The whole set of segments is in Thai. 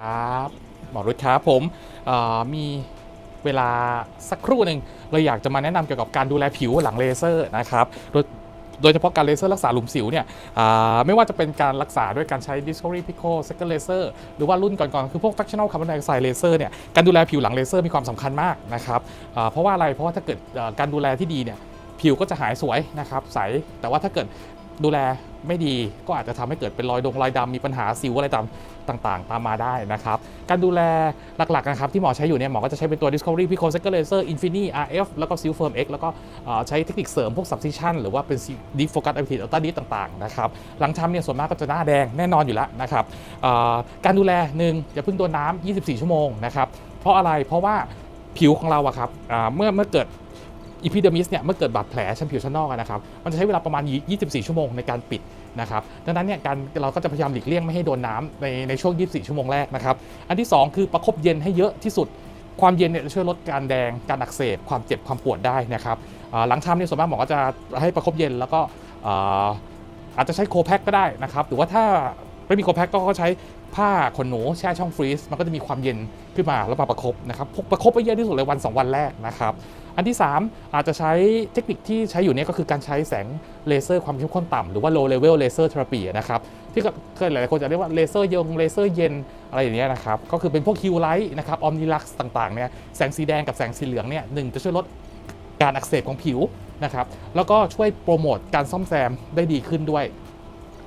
ครับหมอรุดครับผมมีเวลาสักครู่หนึ่งเราอยากจะมาแนะนำเกี่ยวกับการดูแลผิวหลังเลเซอร์นะครับโดยโดยเฉพาะการเลเซอร์รักษาหลุมสิวเนี่ยไม่ว่าจะเป็นการรักษาด้วยการใช้ Discovery Pico Second Laser หรือว่ารุ่นก่อนๆ คือพวก Fractional Carbon Dioxide Laser เนี่ยการดูแลผิวหลังเลเซอร์มีความสำคัญมากนะครับเพราะว่าอะไรเพราะว่าถ้าเกิดการดูแลที่ดีเนี่ยผิวก็จะหายสวยนะครับใสแต่ว่าถ้าเกิดดูแล ไม่ดี ก็อาจจะทำให้เกิดเป็นรอยดงรอยดำมีปัญหาสิวอะไรตามต่างๆ ตามมาได้นะครับ การดูแลหลักๆนะครับที่หมอใช้อยู่เนี่ยหมอก็จะใช้เป็นตัว Discovery Pico Second Laser Infini RF แล้วก็ Seal Firm X แล้วก็ใช้เทคนิคเสริมพวก Substitution หรือว่าเป็น Deep Focus Activity Ultra Deep ต่างๆนะครับหลังทำเนี่ยส่วนมากก็จะหน้าแดงแน่นอนอยู่แล้วนะครับการดูแลหนึ่งอย่าเพิ่งโดนน้ำ24 ชั่วโมงนะครับเพราะอะไรเพราะว่าผิวของเราอะครับเมื่อเมื่อเกิด อีพิเดมิสเนี่ยเมื่อเกิดบาดแผลชั้นผิวชั้นนอกนะครับมันจะใช้เวลาประมาณ 24 ชั่วโมงในการปิดนะครับดังนั้นเนี่ยการเราก็จะพยายามหลีกเลี่ยงไม่ให้โดนน้ำในในช่วง 24 ชั่วโมงแรกนะครับอันที่ 2 คือประคบเย็นให้เยอะที่สุด ความเย็นเนี่ยจะช่วยลดการแดงการอักเสบความเจ็บความปวดได้นะครับหลังทำเนี่ยส่วนมากหมอก็จะให้ประคบเย็นแล้วก็อาอาจจะใช้โคแพคก็ได้นะครับหรือว่าถ้า ไม่มีโคแพคก็ใช้ผ้าขนหนูแช่ช่องฟรีซมันก็จะมีความเย็นขึ้นมาแล้วมาประคบนะครับพกประคบไปเยอะที่สุดเลยวัน 2 วันแรกนะครับอันที่ 3 อาจจะใช้เทคนิคที่ใช้อยู่เนี่ยก็คือการใช้แสงเลเซอร์ความเข้มข้นต่ำหรือว่า low level laser therapy นะครับที่ก็เคยหลายๆคนจะเรียกว่าเลเซอร์ยงเลเซอร์เย็นอะไรอย่างเงี้ยนะครับก็คือเป็นพวกคิวไลท์นะครับออมนิลักซ์ต่างๆเนี่ยแสงสีแดงกับแสงสีเหลืองเนี่ยหนึ่งจะช่วยลดการอักเสบของผิวนะครับแล้วก็ช่วยโปรโมทการซ่อมแซมได้ดีขึ้นด้วย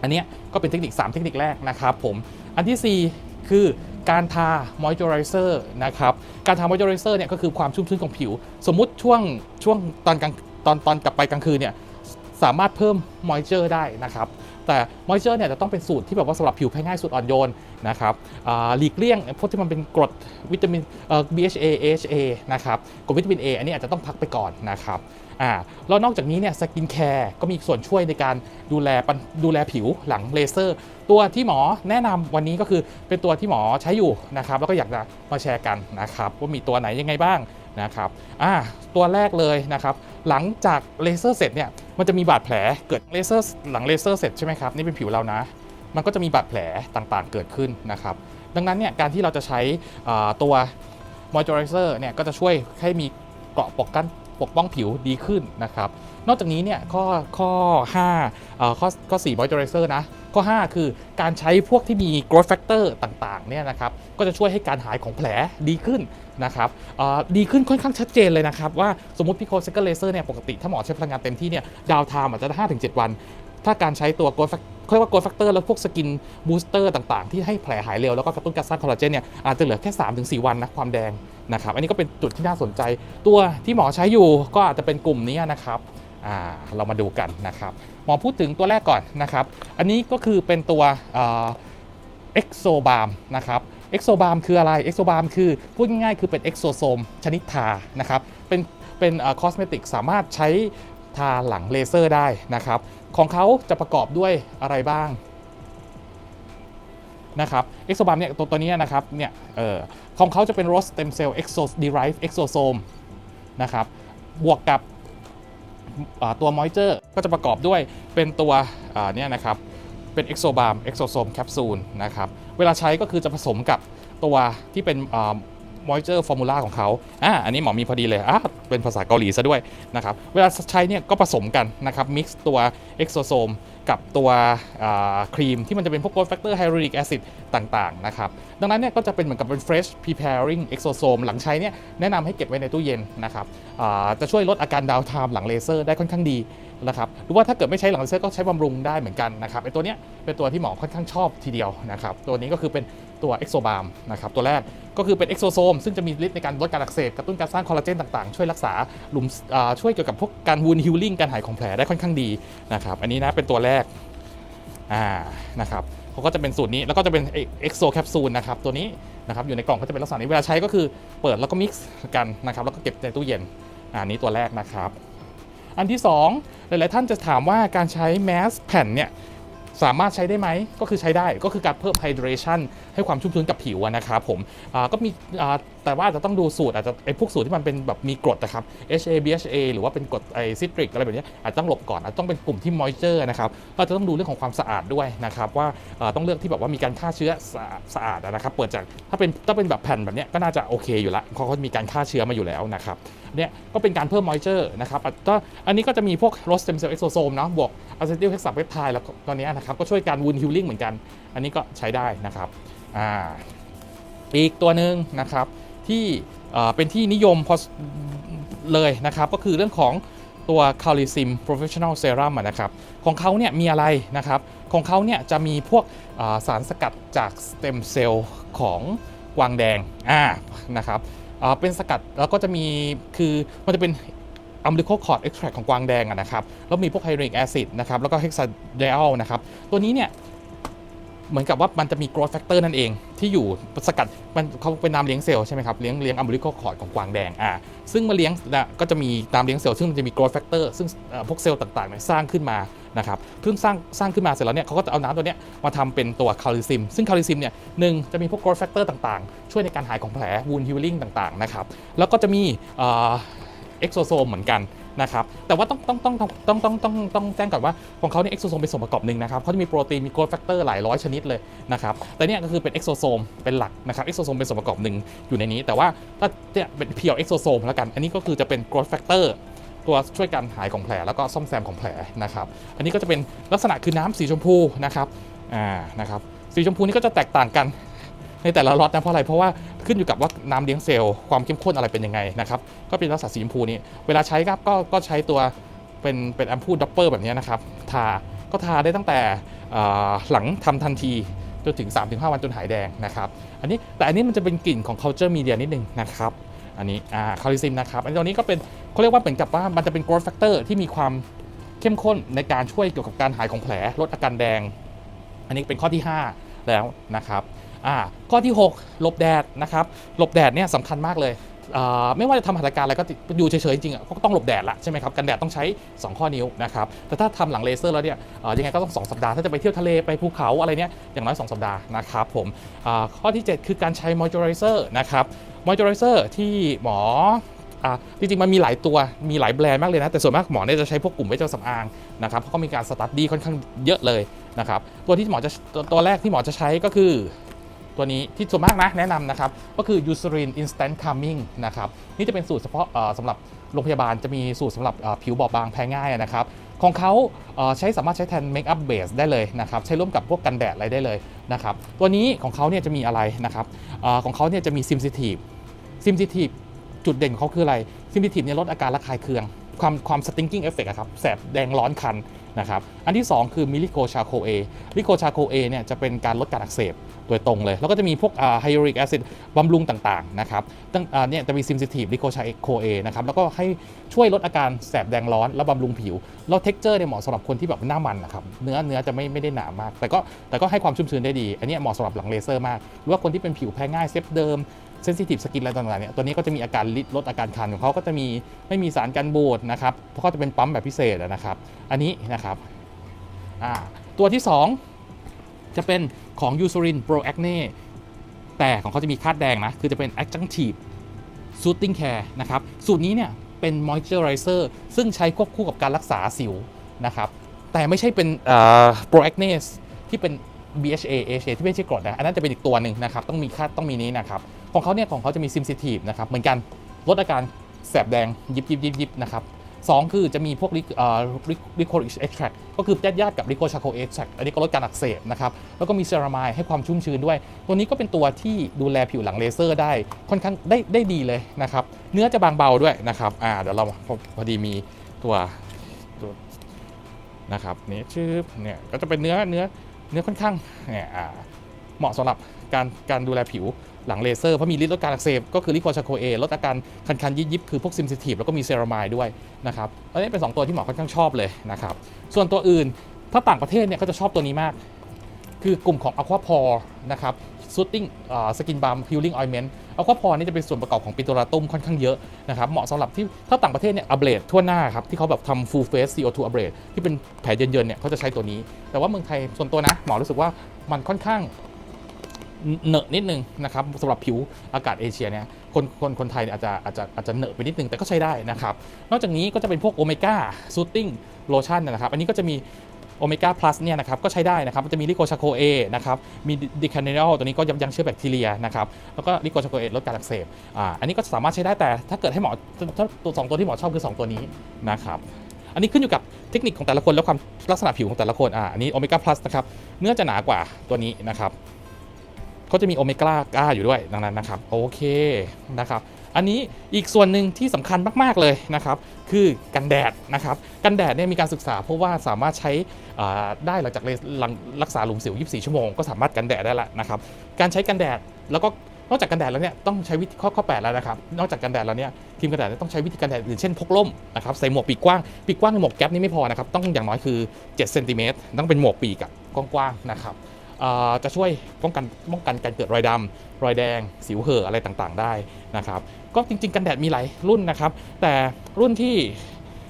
อันนี้ก็เป็นเทคนิค 3 เทคนิคแรกนะครับผม อันทีสี่4 คือการทามอยเจอไรเซอร์นะครับ การทามอยเจอไรเซอร์เนี่ยก็คือความชุ่มชื้นของผิว สมมุติช่วงช่วงตอนกลางตอนตอนกลับไปกลางคืนเนี่ยสามารถเพิ่มมอยเจอร์ได้นะครับ แต่มอยเจอร์เนี่ยจะต้องเป็นสูตรที่แบบว่าสำหรับผิวแพ้ง่ายสูตรอ่อนโยนนะครับหลีกเลี่ยงพวกที่มันเป็นกรดวิตามินเอ่อ BHA AHA นะครับกรดวิตามิน A อันนี้อาจจะต้องพักไปก่อนนะครับอ่าแล้วนอกจากนี้เนี่ยสกินแคร์ก็มีส่วนช่วยในการดูแลดูแลผิวหลังเลเซอร์ ตัวที่หมอแนะนำวันนี้ก็คือเป็นตัวที่หมอใช้อยู่นะครับแล้วก็อยากจะมาแชร์กันนะครับว่ามีตัวไหนยังไงบ้าง นะครับอ่าตัวแรกเลยนะครับหลังจากเลเซอร์เสร็จเนี่ยมันจะมีบาดแผลเกิดเลเซอร์หลังเลเซอร์เสร็จใช่ไหมครับนี่เป็นผิวเรานะ มันก็จะมีบาดแผลต่างๆ เกิดขึ้นนะครับดังนั้นเนี่ยการที่เราจะใช้ตัวมอยเจอร์ไรเซอร์เนี่ยก็จะช่วยให้มีเกราะปกกัน ปกป้องผิวดีขึ้นนะครับ นอกจากนี้เนี่ยข้อข้อ5เอ่อข้อข้อ4 moisturizer นะ ข้อ 5 คือการใช้พวกที่มี growth factor ต่างๆเนี่ยนะครับก็จะช่วยให้การหายของแผลดีขึ้นนะครับดีขึ้นค่อนข้างชัดเจนเลยนะครับ ว่าสมมติพิโคเซกเลเซอร์เนี่ยปกติถ้าหมอใช้พลังงานเต็มที่เนี่ยดาวไทม์อาจจะ5ถึง7วัน ถ้าการใช้ตัว growth factor เรียกว่า growth factor แล้วพวกสกินบูสเตอร์ต่างๆ ที่ให้แผลหายเร็วแล้วก็กระตุ้นการสร้างคอลลาเจนเนี่ยอาจจะเหลือแค่ 3-4 วันนะความแดงนะครับอันนี้ก็เป็นจุดที่น่าสนใจ ตัวที่หมอใช้อยู่ก็อาจจะเป็นกลุ่มนี้นะครับอ่าเรามาดูกันนะครับหมอพูดถึงตัวแรกก่อนนะครับ อันนี้ก็คือเป็นตัวเอ็กโซบาร์มนะครับเอ็กโซบาร์มคืออะไรเอ็กโซบาร์มคือพูดง่ายๆคือเป็นเอ็กโซโซมชนิดทานะครับเป็นเป็นคอสเมติกสามารถใช้ ทาหลังเลเซอร์ได้นะครับ ของเขาจะประกอบด้วยอะไรบ้างนะครับเอ็กโซบาร์มเนี่ยตัวตัวนี้นะครับเนี่ยเออของเขาจะเป็น rose stem cell exo derived exosome นะครับบวกกับตัว moisture ก็จะประกอบด้วยเป็นตัวเนี่ยนะครับเป็น exobam exosome capsule นะครับเวลาใช้ก็คือจะผสมกับตัวที่เป็นอ่า moisture formula ของเขาอ่าอันนี้หมอมีพอดีเลยอ่าเป็นภาษาเกาหลีซะด้วยนะครับ เวลาใช้เนี่ยก็ผสมกันนะครับ mix ตัวเอ็กโซโซม กับตัวครีมที่มันจะเป็นพวก growth factor hyaluronic acid ต่างๆนะครับดังนั้นเนี่ยก็จะเป็นเหมือนกับเป็น fresh preparing exosome หลังใช้เนี่ยแนะนำให้เก็บไว้ในตู้เย็นนะครับจะช่วยลดอาการดาวไทม์หลังเลเซอร์ได้ค่อนข้างดีนะครับหรือว่าถ้าเกิดไม่ใช้หลังเลเซอร์ก็ใช้บำรุงได้เหมือนกันนะครับไอตัวเนี้ยเป็นตัวที่หมอค่อนข้างชอบทีเดียวนะครับตัวนี้ก็คือเป็นตัว exobam นะครับตัวแรกก็คือเป็น exosome ซึ่งจะมีฤทธิ์ในการลดการอักเสบกระตุ้นการสร้างคอลลาเจนต่างๆ ช่วยรักษาหลุมช่วยเกี่ยวกับพวกการ wound healing การหายของแผลได้ค่อนข้างดีนะครับอันนี้นะเป็นตัวแรกอ่านะครับเขาก็จะเป็นสูตรนี้แล้วก็จะเป็นเอ็กโซแคปซูลนะครับตัวนี้นะครับอยู่ในกล่องก็จะเป็นลักษณะนี้เวลาใช้ก็คือเปิดแล้วก็มิกซ์กันนะครับแล้วก็เก็บในตู้เย็นอันนี้ตัวแรกนะครับ อันที่ 2 หลาย ๆ ท่านจะถามว่าการใช้แมสแผ่นเนี่ยสามารถใช้ได้ไหมก็คือใช้ได้ก็คือการเพิ่มไฮเดรชัน ให้ความชุ่มชื้นกับผิวนะครับผมก็มีแต่ว่าจะต้องดูสูตรอาจจะไอ้พวกสูตรที่มันเป็นแบบมีกรดนะครับ HA BHA หรือว่าเป็นกรดไอซิตริกอะไรแบบนี้อาจจะต้องหลบก่อนอาจต้องเป็นกลุ่มที่ moisture นะครับก็จะต้องดูเรื่องของความสะอาดด้วยนะครับว่าต้องเลือกที่แบบว่ามีการฆ่าเชื้อสะอาดสะอาดนะครับเปิดจากถ้าเป็นถ้าเป็นแบบแผ่นแบบนี้ก็น่าจะโอเคอยู่ละเพราะเขามีการฆ่าเชื้อมาอยู่แล้วนะครับเนี่ยก็เป็นการเพิ่ม moisture นะครับก็อันนี้ก็จะมีพวก rose stem cell exosome เนาะบวก acetyl hexapeptide แล้วตอนนี้นะครับก็ช่วยการ wound healing เหมือนกัน อันนี้ก็ใช้ได้นะครับอ่าอีกตัวหนึ่งนะครับที่เป็นที่นิยมพอสเลยนะครับก็คือเรื่องของตัว c a l i c i m professional serum อะนะครับของเขาเนี่ยมีอะไรนะครับ ของเขาเนี่ยจะมีพวกสารสกัดจากสเต็มเซลล์ของกวางแดงอ่านะครับเป็นสกัดแล้วก็จะมีคือมันจะเป็นอัมลิโคคอร์ดเอ็กแทรของกวางแดงนะครับแล้วมีพวกไฮดริกแอซิดนะครับแล้วก็เฮกซาเดออลนะครับตัวนี้เนี่ย เหมือนกับว่ามันจะมี growth factor นั่นเอง ที่อยู่สกัดมันเขาเป็นน้ำเลี้ยงเซลล์ใช่ไหมครับเลี้ยงเลี้ยงอัมลิโคคอร์ดของกวางแดงอ่าซึ่งมาเลี้ยงนะก็จะมีน้ำเลี้ยงเซลล์ซึ่งมันจะมี growth factor ซึ่งพวกเซลล์ต่างๆเนี่ยสร้างขึ้นมานะครับเพิ่งสร้างสร้างขึ้นมาเสร็จแล้วเนี่ยเขาก็จะเอาน้ำตัวเนี้ยมาทำเป็นตัวคาลิซิม ซึ่งคาลิซิมเนี่ยหนึ่งจะมีพวก growth factor ต่างๆ ช่วยในการหายของแผล wound healing ต่างๆนะครับแล้วก็จะมีเอ็กโซโซมเหมือนกัน นะครับแต่ว่าต้องต้องต้องต้องต้องต้องต้องแจ้งก่อนว่าของเขาเนี่ยเอ็กโซโซมเป็นส่วนประกอบหนึ่งนะครับเขาจะมีโปรตีนมีโกรทแฟกเตอร์หลายร้อยชนิดเลยนะครับแต่เนี่ยก็คือเป็นเอ็กโซโซมเป็นหลักนะครับเอ็กโซโซมเป็นส่วนประกอบหนึ่งอยู่ในนี้ แต่ว่าถ้าเนี่ยเป็นเพียวเอ็กโซโซมแล้วกัน อันนี้ก็คือจะเป็นโกรทแฟกเตอร์ตัวช่วยการหายของแผลแล้วก็ซ่อมแซมของแผลนะครับอันนี้ก็จะเป็นลักษณะคือน้ำสีชมพูนะครับอ่านะครับสีชมพูนี่ก็จะแตกต่างกัน ในแต่ละล็อตนะเพราะอะไรเพราะว่าขึ้นอยู่กับว่าน้ำเลี้ยงเซลล์ความเข้มข้นอะไรเป็นยังไงนะครับก็เป็นลักษณะสีชมพูนี้เวลาใช้ครับก็ก็ใช้ตัวเป็นเป็นแอมพูลดัปเปอร์แบบนี้นะครับทาก็ทาได้ตั้งแต่หลังทำทันทีจนถึง 3-5 วันจนหายแดงนะครับอันนี้แต่อันนี้มันจะเป็นกลิ่นของ culture media นิดนึงนะครับอันนี้อ่าคาลิซิมนะครับอันนี้ตัวนี้ก็เป็นเขาเรียกว่าเหมือนกับว่ามันจะเป็น growth factor ที่มีความเข้มข้นในการช่วยเกี่ยวกับการหายของแผลลดอาการแดง อันนี้เป็นข้อที่ 5 แล้วนะครับ อ่าข้อที่ 6 หลบแดดนะครับหลบแดดเนี่ยสำคัญมากเลยไม่ว่าจะทำหัตถการอะไรก็อยู่เฉยๆจริงๆอะก็ต้องหลบแดดละใช่ไหมครับกันแดดต้องใช้ 2 ข้อนิ้วนะครับแต่ถ้าทำหลังเลเซอร์แล้วเนี่ยยังไงก็ต้อง 2 สัปดาห์ถ้าจะไปเที่ยวทะเลไปภูเขาอะไรเนี่ยอย่างน้อย 2 สัปดาห์นะครับผมข้อที่ 7 คือการใช้มอยเจอไรเซอร์นะครับมอยเจอไรเซอร์ที่หมอจริงๆมันมีหลายตัวมีหลายแบรนด์มากเลยนะ แต่ส่วนมากหมอเนี่ยจะใช้พวกกลุ่มเวชสำอางนะครับเพราะเขามีการสตัดดี้ค่อนข้างเยอะเลยนะครับตัวที่หมอจะตตัวแรกที่หมอจะใช้ก็คือ ตัวนี้ที่ส่วนมากนะแนะนำนะครับ ก็คือ Eucerin Instant Calming นะครับ นี่จะเป็นสูตรเฉพาะสำหรับโรงพยาบาลจะมีสูตรสำหรับผิวบอบบางแพ้ง่ายนะครับ ของเขาใช้สามารถใช้แทนเมคอัพเบสได้เลยนะครับ ใช้ร่วมกับพวกกันแดดอะไรได้เลยนะครับ ตัวนี้ของเขาเนี่ยจะมีอะไรนะครับอของเขาเนี่ยจะมี Sensitive Sensitive จุดเด่นของเขาคืออะไร Sensitive เนี่ยลดอาการระคายเคืองความความ stinking effect อะครับแสบแดงร้อนคันนะครับ อันที่ 2 คือมิลิโกชาโคเอมิลิโกชาโคเอเนี่ยจะเป็นการลดการอักเสบ โดยตรงเลย แล้วก็จะมีพวกไฮยูริกแอซิดบำรุงต่างๆนะครับตั้งอ่าเนี่ยจะมีซิมซิทีฟลิโกชาโคเอนะครับแล้วก็ให้ช่วยลดอาการแสบแดงร้อนและบำรุงผิว แล้วเท็กเจอร์เนี่ยเหมาะสำหรับคนที่แบบหน้ามันนะครับเนื้อเนื้อจะไม่ไม่ได้หนามาก แต่ก็แต่ก็ให้ความชุ่มชื้นได้ดี อันนี้เหมาะสำหรับหลังเลเซอร์มากหรือว่าคนที่เป็นผิวแพ้ง่ายเซฟเดิมเซนซิทีฟสกินอะไรต่างๆเนี่ยตัวนี้ก็จะมีอาการลิดลดอาการคันของเขาก็จะมีไม่มีสารกันบูดนะครับเพราะเขาจะเป็นปั๊มแบบพิเศษนะครับ อันนี้นะครับอ่าตัวที่ 2 จะเป็นของ Eucerin Pro Acne แต่ของเขาจะมีคาดแดงนะ คือจะเป็น Adjunctive Soothing Care นะครับ สูตรนี้เนี่ยเป็น Moisturizer ซึ่งใช้ควบคู่กับการรักษาสิวนะครับ แต่ไม่ใช่เป็นเอ่อ Pro Acne ที่เป็น BHA AHA ที่ไม่ใช่กรดนะ อันนั้นจะเป็นอีกตัวหนึ่งนะครับ ต้องมีค่าต้องมีนี้นะครับ ของเขาเนี่ยของเขาจะมี Sensitive นะครับ เหมือนกันลดอาการแสบแดงยิบยิบยิบยิบนะครับ สองคือจะมีพวกลิเอ่อลิโคลิชเอ็กแทรก็คือญาติๆกับลิโคชาโคเอ็กแทรอันนี้ก็ลดการอักเสบนะครับ แล้วก็มีเซรามายให้ความชุ่มชื้นด้วย ตัวนี้ก็เป็นตัวที่ดูแลผิวหลังเลเซอร์ได้ค่อนข้างได้ได้ดีเลยนะครับ เนื้อจะบางเบาด้วยนะครับอ่าเดี๋ยวเราพอพอดีมีตัวตัวนะครับนี่ชื่อเนี่ยก็จะเป็นเนื้อเนื้อเนื้อค่อนข้างเนี่ยอ่าเหมาะสำหรับการการดูแลผิว หลังเลเซอร์เพราะมีฤทธิ์ลดการอักเสบก็คือลิโคชาโคเอลดอาการคันๆยิบๆคือพวกซิมซิทีฟแล้วก็มีเซรามายด้วยนะครับอันนี้เป็น 2 ตัวที่หมอค่อนข้างชอบเลยนะครับส่วนตัวอื่นถ้าต่างประเทศเนี่ยก็จะชอบตัวนี้มาก คือกลุ่มของ Aqua p o r นะครับ Soothing สกินบาร์ม Healing Ointment Aqua p o r นี่จะเป็นส่วนประกอบของปิโตราตุมค่อนข้างเยอะนะครับเหมาะสำหรับที่ถ้าต่างประเทศเนี่ยอัเบรดทั่วหน้าครับที่เขาแบบทำ full face CO2 อัเบรดที่เป็นแผลเยินๆเนี่ยเขาจะใช้ตัวนี้ แต่ว่าเมืองไทยส่วนตัวนะหมอรู้สึกว่ามันค่อนข้าง เหนอะนิดนึงนะครับสำหรับผิวอากาศเอเชียเนี่ยคนคนคนไทยอาจจะอาจจะอาจจะเหนอะไปนิดนึงแต่ก็ใช้ได้นะครับ นอกจากนี้ก็จะเป็นพวกโอเมก้าซูตติ้งโลชั่นนะครับ อันนี้ก็จะมีโอเมก้าพลัสเนี่ยนะครับก็ใช้ได้นะครับมันจะมีลิโกชาโคเอนะครับมีดิคาเนลตัวนี้ก็ยับยั้งเชื้อแบคทีเรียนะครับแล้วก็ลิโกชาโคเอลดการอักเสบอ่าอันนี้ก็สามารถใช้ได้แต่ถ้าเกิดให้หมอถ้าตัวสองตัวที่หมอชอบคือ 2 ตัวนี้นะครับอันนี้ขึ้นอยู่กับเทคนิคของแต่ละคนและความลักษณะผิวของแต่ละคนอ่าอันนี้โอเมก้าพลัสนะครับเนื้อจะหนากว่าตัวนี้นะครับ เขาจะมีโอเมก้าก้าอยู่ด้วยดังนั้นนะครับโอเคนะครับอันนี้อีกส่วนหนึ่งที่สำคัญมาก ๆ เลยนะครับคือกันแดดนะครับกันแดดเนี่ยมีการศึกษาเพราะว่าสามารถใช้ได้หลังจากรักษาหลุมสิว 24 ชั่วโมงก็สามารถกันแดดได้ละนะครับการใช้กันแดดแล้วก็นอกจากกันแดดแล้วเนี่ยต้องใช้วิธีข้อข้อ8แล้วนะครับนอกจากกันแดดแล้วเนี่ยทีมกันแดดต้องใช้วิธีกันแดดอื่นเช่นพกร่มนะครับใส่หมวกปีกกว้างปีกกว้างในหมวกแก๊ปนี่ไม่พอนะครับต้องอย่างน้อยคือ7เซนติเมตรต้องเป็นหมวกปีกกว้างๆนะครับ จะช่วยป้องกันป้องกันการเกิดรอยดำรอยแดง สิวเห่ออะไรต่างๆ ได้นะครับ ก็จริง ๆ กันแดดมีหลายรุ่นนะครับ แต่รุ่นที่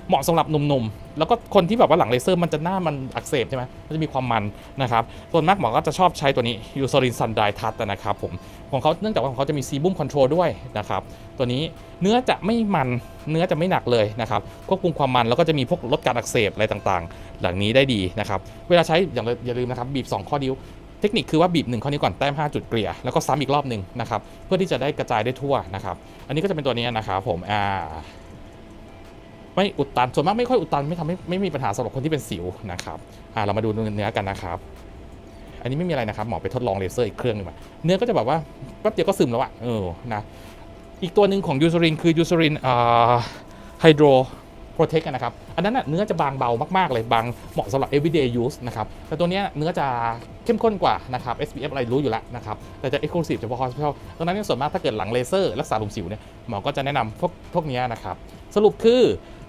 เหมาะสำหรับหนุ่มๆ แล้วก็คนที่แบบว่าหลังเลเซอร์มันจะหน้ามันอักเสบใช่ไหมมันจะมีความมันนะครับ ส่วนมากหมอก็จะชอบใช้ตัวนี้ยูโซลินซันไดทัสนะครับผม ของเขาเนื่องจากว่าของเขาจะมีซีบุ้มคอนโทรลด้วยนะครับ ตัวนี้เนื้อจะไม่มันเนื้อจะไม่หนักเลยนะครับควบคุมความมันแล้วก็จะมีพวกลดการอักเสบอะไรต่างๆ หล่านี้ได้ดีนะครับ เวลาใช้อย่างอย่าลืมนะครับบีบ 2 ข้อนิ้วเทคนิคคือว่าบีบ1ข้อนิ้ก่อนแต้ม 5 จุดเกลี่ยแล้วก็ซ้ำอีกรอบหนึ่งนะครับเพื่อที่จะได้กระจายได้ทั่วนะครับอันนี้ก็จะเป็นตัวนี้นะครับผมอ่า ไม่อุดตันส่วนมากไม่ค่อยอุดตันไม่ทำให้ไม่มีปัญหาสำหรับคนที่เป็นสิวนะครับอ่าเรามาดูเนื้อกันนะครับ อันนี้ไม่มีอะไรนะครับหมอไปทดลองเลเซอร์อีกเครื่องหนึงมาเนื้อก็จะแบบว่าแป๊บเดียวก็ซึมแล้วอะเออนะอีกตัวหนึ่งของยูซรินคือยูซรินอ่าไฮโดรโปรเทคนะครับ อันนั้นนะเนื้อจะบางเบามากๆเลยบางเหมาะสำหรับ everyday use นะครับ แต่ตัวนี้เนื้อจะเข้มข้นกว่านะครับ SPF อะไรรู้อยู่แล้วนะครับ แต่จะ exclusive เฉพาะ hospital ตรงนั้นส่วนมากถ้าเกิดหลังเลเซอร์รักษาหลุมสิวเนี่ยหมอก็จะแนะนำพวกพวกนี้นะครับ สรุปคือ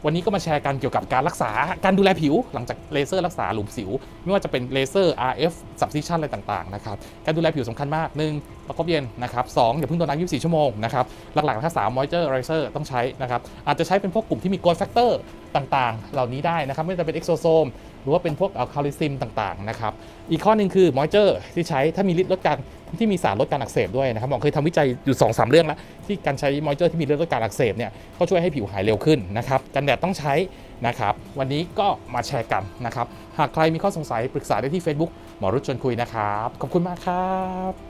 วันนี้ก็มาแชร์กันเกี่ยวกับการรักษาการดูแลผิว หลังจากเลเซอร์รักษาหลุมสิว ไม่ว่าจะเป็นเลเซอร์ RF substitution อะไรต่างๆนะครับการดูแลผิวสำคัญมากหนึ่ง ประคบเย็นนะครับสองอย่าเพิ่งโดนน้ำ24 ชั่วโมงนะครับ หลักๆถ้า3 moisturizer ต้องใช้นะครับ อาจจะใช้เป็นพวกกลุ่มที่มี growth factor ต่างๆ เหล่านี้ได้นะครับ ไม่ว่าจะเป็น exosome หรือว่าเป็นพวกคาลิซิมต่างๆนะครับ อีกข้อหนึ่งคือ moisture ที่ใช้ถ้ามีฤทธิ์ลดการที่มีสารลดการอักเสบด้วยนะครับหมอเคยทำวิจัยอยู่2-3เรื่องแล้วที่การใช้ moisture ที่มีฤทธิ์ลดการอักเสบเนี่ยก็ช่วยให้ผิวหายเร็วขึ้นนะครับกันแดดต้องใช้นะครับวันนี้ก็มาแชร์กันนะครับหากใครมีข้อสงสัยปรึกษาได้ที่ Facebook หมอรุชชวนคุยนะครับขอบคุณมากครับ